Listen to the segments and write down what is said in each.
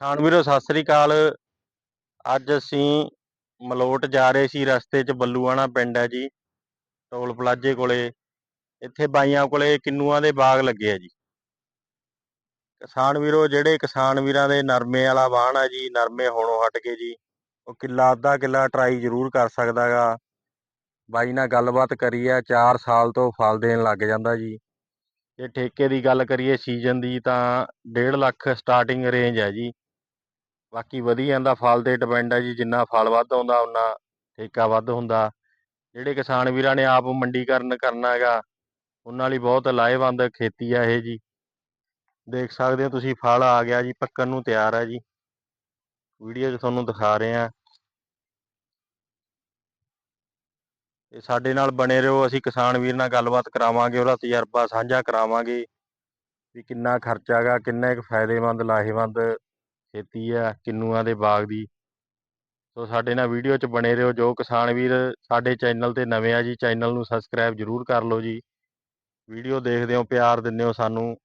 ਖਾਨ ਵੀਰੋ, ਸਤਿ ਸ੍ਰੀ ਅਕਾਲ। ਅੱਜ ਅਸੀਂ ਮਲੋਟ ਜਾ ਰਹੇ ਸੀ, ਰਸਤੇ 'ਚ ਬੱਲੂਆਣਾ ਪਿੰਡ ਹੈ ਜੀ, ਟੋਲ ਪਲਾਜੇ ਕੋਲੇ। ਇੱਥੇ ਬਾਈਆਂ ਕੋਲੇ ਕਿੰਨੂਆਂ ਦੇ ਬਾਗ ਲੱਗੇ ਆ ਜੀ। ਕਿਸਾਨ ਵੀਰੋ, ਜਿਹੜੇ ਕਿਸਾਨ ਵੀਰਾਂ ਦੇ ਨਰਮੇ ਵਾਲਾ ਵਾਹਣ ਆ ਜੀ, ਨਰਮੇ ਹੋਣੋਂ ਹਟ ਕੇ ਜੀ, ਉਹ ਕਿੱਲਾ, ਅੱਧਾ ਕਿੱਲਾ ਟਰਾਈ ਜ਼ਰੂਰ ਕਰ ਸਕਦਾਗਾ ਬਾਈ ਨਾਲ ਗੱਲਬਾਤ ਕਰੀ ਆ 4 ਸਾਲ ਤੋਂ ਫਲ ਦੇਣ ਲੱਗ ਜਾਂਦਾ ਜੀ। ਜੇ ਠੇਕੇ ਦੀ ਗੱਲ ਕਰੀਏ, ਸੀਜ਼ਨ ਦੀ ਤਾਂ 1.5 ਲੱਖ ਸਟਾਰਟਿੰਗ ਰੇਂਜ ਹੈ ਜੀ। ਬਾਕੀ ਵਧੀਆ ਜਾਂਦਾ ਫਲ ਤੇ ਡਿਪੈਂਡ ਹੈ ਜੀ, ਜਿੰਨਾ ਫਲ ਵੱਧ ਆਉਂਦਾ ਉਨਾ ਠੇਕਾ ਵੱਧ ਹੁੰਦਾ। ਜਿਹੜੇ ਕਿਸਾਨ ਵੀਰਾਂ ਨੇ ਆਪ ਮੰਡੀਕਰਨ ਕਰਨਾ ਹੈਗਾ, ਉਹਨਾਂ ਲਈ ਬਹੁਤ ਲਾਹੇਵੰਦ ਖੇਤੀ ਆ ਇਹ ਜੀ। ਦੇਖ ਸਕਦੇ ਹੋ ਤੁਸੀਂ, ਫਲ ਆ ਗਿਆ ਜੀ, ਪੱਕਣ ਨੂੰ ਤਿਆਰ ਹੈ ਜੀ। ਵੀਡੀਓ 'ਚ ਤੁਹਾਨੂੰ ਦਿਖਾ ਰਹੇ ਆ ਤੇ ਸਾਡੇ ਨਾਲ ਬਣੇ ਰਹੋ, ਅਸੀਂ ਕਿਸਾਨ ਵੀਰ ਨਾਲ ਗੱਲਬਾਤ ਕਰਾਵਾਂਗੇ, ਉਹਦਾ ਤਜਰਬਾ ਸਾਂਝਾ ਕਰਾਵਾਂਗੇ। ਵੀ ਕਿੰਨਾ ਖਰਚਾ ਹੈਗਾ, ਕਿੰਨਾ ਕੁ ਫਾਇਦੇਮੰਦ, ਲਾਹੇਵੰਦ ਖੇਤੀ ਆ ਕਿੰਨੂਆਂ ਦੇ ਬਾਗ ਦੀ। ਸੋ ਸਾਡੇ ਨਾਲ ਵੀਡੀਓ 'ਚ ਬਣੇ ਰਹੋ ਜੋ ਕਿਸਾਨ ਵੀਰ ਸਾਡੇ ਚੈਨਲ ਤੇ ਨਵੇਂ ਆ ਜੀ ਚੈਨਲ ਨੂੰ ਸਬਸਕ੍ਰਾਈਬ ਜਰੂਰ ਕਰ ਲਓ ਜੀ। ਵੀਡੀਓ ਦੇਖਦੇ ਹੋ ਪਿਆਰ ਦਿੰਦੇ ਹੋ ਸਾਨੂੰ।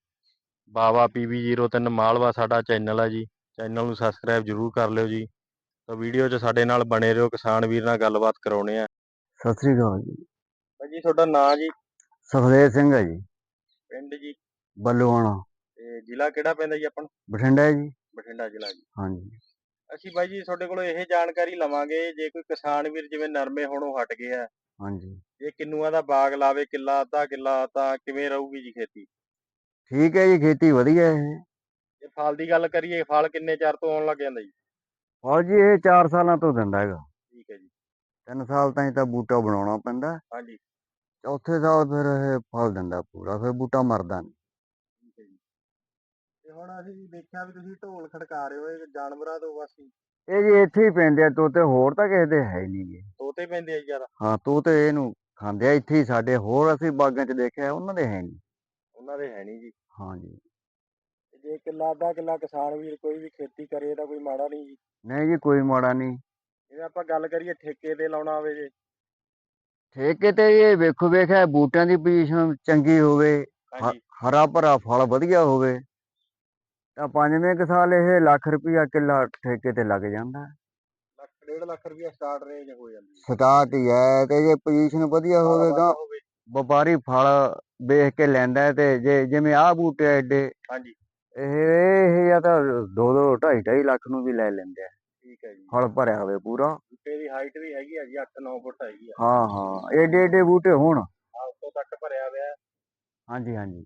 ਬਾਵਾ PB03 ਮਾਲਵਾ ਸਾਡਾ ਚੈਨਲ ਆ ਜੀ ਚੈਨਲ ਨੂੰ ਸਬਸਕ੍ਰਾਈਬ ਜਰੂਰ ਕਰ ਲਿਓ ਜੀ। ਤਾਂ ਵੀਡੀਓ 'ਚ ਸਾਡੇ ਨਾਲ ਬਣੇ ਰਹੋ ਕਿਸਾਨ ਵੀਰ ਨਾਲ ਗੱਲਬਾਤ ਕਰਾਉਣੇ ਆ। ਸਤਿ ਸ੍ਰੀ ਅਕਾਲ ਜੀ। ਭਾਜੀ ਤੁਹਾਡਾ ਨਾਂ ਜੀ? ਸੁਖਦੇਵ ਸਿੰਘ ਹੈ ਜੀ। ਪਿੰਡ ਜੀ? ਬੱਲੂਆਣਾ। ਤੇ ਜ਼ਿਲ੍ਹਾ ਕਿਹੜਾ ਪੈਂਦਾ ਜੀ ਆਪਣਾ? ਬਠਿੰਡਾ ਹੈ ਜੀ। ਬਠਿੰਡਾ ਜ਼ਿਲ੍ਹਾ ਜੀ। ਹਾਂਜੀ। ਅਸੀਂ ਬਾਈ ਜੀ ਤੁਹਾਡੇ ਕੋਲੋਂ ਇਹ ਜਾਣਕਾਰੀ ਲਵਾਂਗੇ ਜੇ ਕੋਈ ਕਿਸਾਨ ਵੀਰ ਜਿਵੇਂ ਨਰਮੇ ਹੋਣੋਂ ਹਟ ਗਏ ਆ ਹਾਂਜੀ। ਜੇ ਕਿੰਨੂਆਂ ਦਾ ਬਾਗ ਲਾਵੇ ਕਿੱਲਾ ਅੱਧਾ ਕਿੱਲਾ ਤਾਂ ਕਿਵੇਂ ਰਹੂਗੀ ਜੀ ਖੇਤੀ? ਠੀਕ ਹੈ ਜੀ ਖੇਤੀ ਵਧੀਆ ਹੈ ਇਹ। ਜੇ ਫਲ ਦੀ ਗੱਲ ਕਰੀਏ ਫਲ ਕਿੰਨੇ ਚਿਰ ਤੋਂ ਆਉਣ ਲੱਗ ਜਾਂਦਾ ਜੀ? ਫਲ ਜੀ ਇਹ 4 ਸਾਲਾਂ ਤੋਂ ਦਿੰਦਾ ਹੈਗਾ। ਠੀਕ ਹੈ ਜੀ। 3 ਸਾਲ ਤਾਈਂ ਤਾਂ ਬੂਟਾ ਬਣਾਉਣਾ ਪੈਂਦਾ। ਹਾਂਜੀ। ਚੌਥੇ ਸਾਲ ਫਿਰ ਇਹ ਫਲ ਦਿੰਦਾ ਪੂਰਾ ਫਿਰ ਬੂਟਾ ਮਰਦਾ ਨਹੀਂ ਤੇ ਹੁਣ ਅਸੀਂ ਦੇਖਿਆ ਵੀ ਤੁਸੀਂ ਢੋਲ ਖੜਕਾ ਰਹੇ ਹੋ ਇਹ ਜਾਨਵਰਾਂ ਤੋਂ ਬਸ ਹੀ ਇਹ ਜੀ ਇੱਥੇ ਹੀ ਪੈਂਦੇ ਆ ਤੋਤੇ ਹੋਰ ਤਾਂ ਕਿਸੇ ਦੇ ਹੈ ਨਹੀਂ ਗੇ। ਤੋਤੇ ਪੈਂਦੇ ਆ ਜੀ ਜ਼ਿਆਦਾ। ਹਾਂ ਤੋਤੇ ਇਹਨੂੰ ਖਾਂਦੇ ਆ ਇੱਥੇ ਹੀ ਸਾਡੇ ਹੋਰ ਅਸੀਂ ਬਾਗਾਂ 'ਚ ਦੇਖਿਆ ਉਹਨਾਂ ਦੇ ਹੈ ਨਹੀਂ। ਉਹਨਾਂ ਦੇ ਹੈ ਨਹੀਂ ਜੀ। ਹਾਂਜੀ ਤੇ ਜੇ ਕਿੱਲਾ ਅੱਧਾ ਕਿੱਲਾ ਕਿਸਾਨ ਵੀਰ ਕੋਈ ਵੀ ਖੇਤੀ ਕਰੇ ਤਾਂ ਕੋਈ ਮਾੜਾ ਨਹੀਂ ਜੀ। ਨਹੀਂ ਜੀ ਕੋਈ ਮਾੜਾ ਨਹੀਂ। ਜੇ ਆਪਾਂ ਗੱਲ ਕਰੀਏ ਠੇਕੇ ਤੇ ਲਾਉਣਾ ਹੋਵੇ ਜੇ। ਠੇਕੇ ਤੇ ਇਹ ਵੇਖੋ ਵੇਖਿਆ ਬੂਟਿਆਂ ਦੀ ਪੋਜੀਸ਼ਨ ਚੰਗੀ ਹੋਵੇ ਹਾਂਜੀ। ਹਰਾ ਭਰਾ ਫਲ ਵਧੀਆ ਹੋਵੇ। ਤਾਂ ਪੰਜਵੇਂ ਕੁ ਸਾਲ ਇਹ ਲੱਖ ਰੁਪਈਆ ਕਿੱਲਾ ਠੇਕੇ ਤੇ ਲੱਗ ਜਾਂਦਾ। ਲੱਖ ਡੇਢ ਲੱਖ ਰੁਪਇਆ ਸਟਾਰਟ ਰੇਂਜ ਹੋ ਜਾਂਦੀ ਹੈ। ਸਟਾਰਟ ਹੀ ਹੈ ਤੇ ਜੇ ਪੋਜੀਸ਼ਨ ਵਧੀਆ ਵਪਾਰੀ ਫਲ ਵੇਖ ਕੇ ਲੈਂਦਾ ਹੈ ਤੇ ਜੇ ਜਿਵੇਂ ਆਹ ਬੂਟੇ ਐਡੇ ਹਾਂਜੀ। ਇਹ ਇਹ ਜਾਂ ਤਾਂ 2 2 2.5 2.5 ਲੱਖ ਨੂੰ ਵੀ ਲੈ ਲੈਂਦੇ ਆ। ਠੀਕ ਹੈ ਜੀ। ਫਲ ਭਰਿਆ ਹੋਵੇ ਪੂਰਾ। ਬੂਟੇ ਦੀ ਹਾਈਟ ਵੀ ਹੈਗੀ ਆ ਜੀ 8-9 ਫੁੱਟ ਹੈਗੀ ਆ। ਹਾਂ ਹਾਂ ਏਡੇ ਏਡੇ ਬੂਟੇ ਹੋਣ। ਆਹ ਉੱਤੋਂ ਤੱਕ ਭਰਿਆ ਹੋਇਆ। ਹਾਂਜੀ ਹਾਂਜੀ।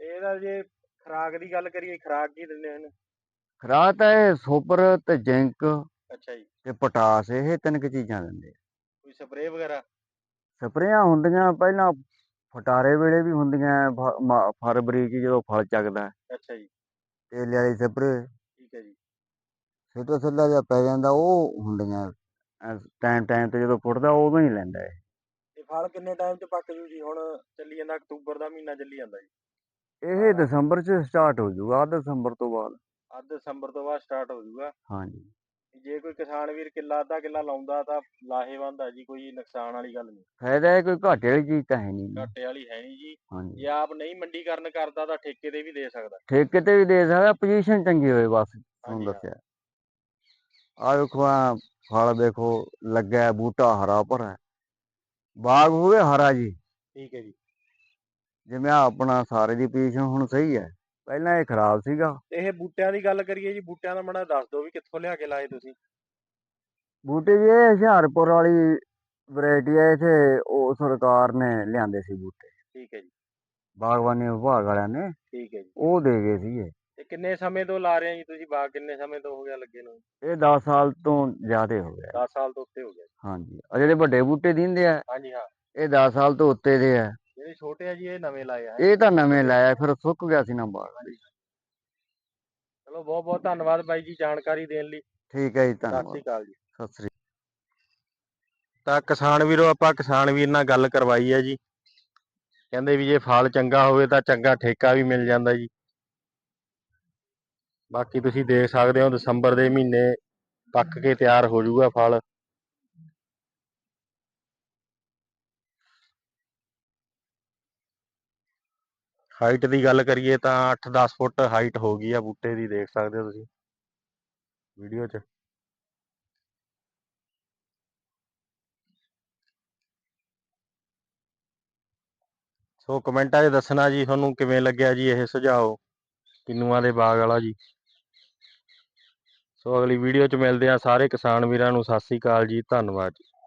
ਇਹਦਾ ਜੇ ਖਰਾਕ ਦੀ ਗੱਲ ਕਰੀਏ ਖਰਾਕ ਕੀ ਦਿੰਦੇ ਹਨ? ਖਰਾਕ ਤਾਂ ਇਹ ਸੁਪਰ ਤੇ ਜ਼ਿੰਕ ਅੱਛਾ ਜੀ। ਤੇ ਪੋਟਾਸ ਇਹ ਤਿੰਨ ਕੁ ਚੀਜ਼ਾਂ ਦਿੰਦੇ ਆ। ਕੋਈ ਸਪਰੇਅ ਵਗੈਰਾ? ਸਪਰੇਆਂ ਹੁੰਦੀਆਂ ਪਹਿਲਾਂ ਫਟਾਰੇ ਵੇਲੇ ਵੀ ਹੁੰਦੀਆਂ ਫ- ਮਾ- ਫਰਵਰੀ 'ਚ ਜਦੋਂ ਫਲ ਚੱਕਦਾ। ਹੈ, ਅੱਛਾ ਜੀ। ਤੇਲੇ ਵਾਲੀ ਸਪਰੇ ਠੀਕ ਹੈ ਜੀ। ਸਿੱਧਾ ਸਿੱਧਾ ਜਿਹਾ ਪੈ ਜਾਂਦਾ ਉਹ ਹੁੰਦੀਆਂ ਟਾਈਮ ਟਾਈਮ ਤੇ ਜਦੋਂ ਫੁੱਟਦਾ ਉਦੋਂ ਹੀ ਲੈਂਦਾ ਇਹ। ਤੇ ਫਲ ਕਿੰਨੇ ਟਾਈਮ ਚ ਪੱਕ ਜੂ ਜੀ? ਹੁਣ ਚੱਲੀ ਜਾਂਦਾ ਅਕਤੂਬਰ ਦਾ ਮਹੀਨਾ ਚੱਲੀ ਜਾਂਦਾ ਜੀ। ਇਹ ਦਸੰਬਰ 'ਚ ਸਟਾਰਟ ਹੋ ਜਾਊਗਾ ਦਸੰਬਰ ਤੋਂ ਬਾਅਦ। ਅੱਧ ਦਸੰਬਰ ਤੋਂ ਬਾਅਦ ਸਟਾਰਟ ਹੋ ਜਾਊਗਾ ਹਾਂਜੀ। ਜੇ ਕੋਈ ਕਿਸਾਨ ਵੀਰ ਕਿੱਲਾ ਅੱਧਾ ਕਿੱਲਾ ਲਾਉਂਦਾ ਤਾਂ ਲਾਹੇਵੰਦ ਆ ਜੀ ਕੋਈ ਨੁਕਸਾਨ ਵਾਲੀ ਗੱਲ ਨਹੀਂ। ਫਾਇਦਾ ਹੈ ਕੋਈ ਘਾਟੇ ਵਾਲੀ ਚੀਜ਼ ਤਾਂ ਹੈ ਨਹੀਂ। ਘਾਟੇ ਵਾਲੀ ਹੈ ਨਹੀਂ ਜੀ। ਜੇ ਆਪ ਨਹੀਂ ਮੰਡੀਕਰਨ ਕਰਦਾ ਤਾਂ ਠੇਕੇ ਤੇ ਵੀ ਦੇ ਸਕਦਾ। ਠੇਕੇ ਤੇ ਵੀ ਦੇ ਸਕਦਾ ਪੋਜੀਸ਼ਨ ਚੰਗੀ ਹੋਵੇ ਬਸ ਤੁਹਾਨੂੰ। ਦੱਸਿਆ। ਆ ਵੇਖੋ ਆਹ ਫਲ ਦੇਖੋ ਲੱਗਾ ਬੂਟਾ ਹਰਾ ਭਰਾ ਹੈ। ਬਾਗ ਹੋਵੇ ਹਰਾ ਜੀ। ਠੀਕ ਹੈ ਜੀ। ਜਿਵੇਂ ਆਹ ਆਪਣਾ ਸਾਰੇ ਦੀ ਪੋਜੀਸ਼ਨ ਹੁਣ ਸਹੀ ਹੈ। ਪਹਿਲਾਂ ਇਹ ਖਰਾਬ ਸੀਗਾ। ਤੇ ਇਹ ਬੂਟਿਆਂ ਦੀ ਗੱਲ ਕਰੀਏ ਜੀ ਬੂਟਿਆਂ ਦਾ ਮੜਾ ਦੱਸ ਦਿਓ ਵੀ ਕਿੱਥੋਂ ਲਿਆ ਕੇ ਲਾਏ ਤੁਸੀਂ। ਬੂਟੇ ਜੀ ਇਹ ਹੁਸ਼ਿਆਰਪੁਰ ਵਾਲੀ ਵੈਰਾਈਟੀ ਹੈ ਇੱਥੇ ਉਹ ਸਰਕਾਰ ਨੇ ਲਿਆਂਦੇ ਸੀ ਬੂਟੇ। ਠੀਕ ਹੈ ਜੀ। ਬਾਗਬਾਨੀ ਵਿਭਾਗ ਵਾਲਿਆਂ ਨੇ ਠੀਕ ਹੈ ਜੀ। ਉਹ ਦੇ ਗਏ ਸੀਗੇ। ਤੇ ਕਿੰਨੇ ਸਮੇਂ ਤੋਂ ਲਾ ਰਹੇ ਆ ਜੀ ਤੁਸੀਂ ਬਾਗ? ਕਿੰਨੇ ਸਮੇਂ ਤੋਂ ਹੋ ਗਿਆ ਲੱਗੇ ਨੂੰ? ਇਹ 10 ਸਾਲ ਤੋਂ ਜ਼ਿਆਦੇ ਹੋ ਗਿਆ। 10 ਸਾਲ ਤੋਂ ਉੱਤੇ ਹੋ ਗਿਆ। ਹਾਂਜੀ। ਆ ਜਿਹੜੇ ਵੱਡੇ ਬੂਟੇ ਦਿੰਦੇ ਆ ਹਾਂਜੀ ਹਾਂ। ਇਹ 10 ਸਾਲ ਤੋਂ ਉੱਤੇ ਦੇ ਆ। ਛੋਟੇ ਆ ਜੀ ਇਹ ਨਵੇਂ ਲਾਏ ਆ ਇਹ ਤਾਂ ਨਵੇਂ ਲਾਇਆ ਫਿਰ ਸੁੱਕ ਗਿਆ ਸੀ ਨਾ ਬਾਗ ਚਲੋ ਬਹੁਤ ਬਹੁਤ ਧੰਨਵਾਦ ਬਾਈ ਜੀ ਜਾਣਕਾਰੀ ਦੇਣ ਲਈ। ਠੀਕ ਹੈ ਜੀ ਸਤਿ ਧੰਨਵਾਦ। ਸ੍ਰੀ ਅਕਾਲ ਜੀ। ਸਤਿ ਸ੍ਰੀ ਤਾਂ ਕਿਸਾਨ ਵੀਰੋ ਆਪਾਂ ਕਿਸਾਨ ਵੀਰ ਨਾਲ ਗੱਲ ਕਰਵਾਈ ਹੈ ਜੀ। ਕਹਿੰਦੇ ਵੀ ਜੇ ਫਲ ਚੰਗਾ ਹੋਵੇ ਤਾਂ ਚੰਗਾ ਠੇਕਾ ਵੀ ਮਿਲ ਜਾਂਦਾ ਜੀ। ਬਾਕੀ ਤੁਸੀਂ ਦੇਖ ਸਕਦੇ ਹੋ ਦਸੰਬਰ ਦੇ ਮਹੀਨੇ ਪੱਕ ਕੇ ਤਿਆਰ ਹੋ ਜਾਊਗਾ ਫਲ। ਹਾਈਟ ਦੀ ਗੱਲ ਕਰੀਏ ਤਾਂ 8-10 ਫੁੱਟ ਹਾਈਟ ਹੋ ਗਈ ਆ, ਬੂਟੇ ਦੀ ਦੇਖ ਸਕਦੇ ਹੋ ਤੁਸੀਂ। ਵੀਡੀਓ 'ਚ। ਸੋ ਕਮੈਂਟਾਂ 'ਚ ਦੱਸਣਾ ਜੀ, ਤੁਹਾਨੂੰ ਕਿਵੇਂ ਲੱਗਿਆ ਜੀ ਇਹ ਸੁਝਾਓ ਕਿੰਨੂਆਂ ਦੇ ਬਾਗ ਵਾਲਾ ਜੀ। ਸੋ ਅਗਲੀ ਵੀਡੀਓ 'ਚ ਮਿਲਦੇ ਆ ਸਾਰੇ ਕਿਸਾਨ ਵੀਰਾਂ ਨੂੰ, ਸਤਿ ਸ੍ਰੀ ਅਕਾਲ ਜੀ, ਧੰਨਵਾਦ ਜੀ।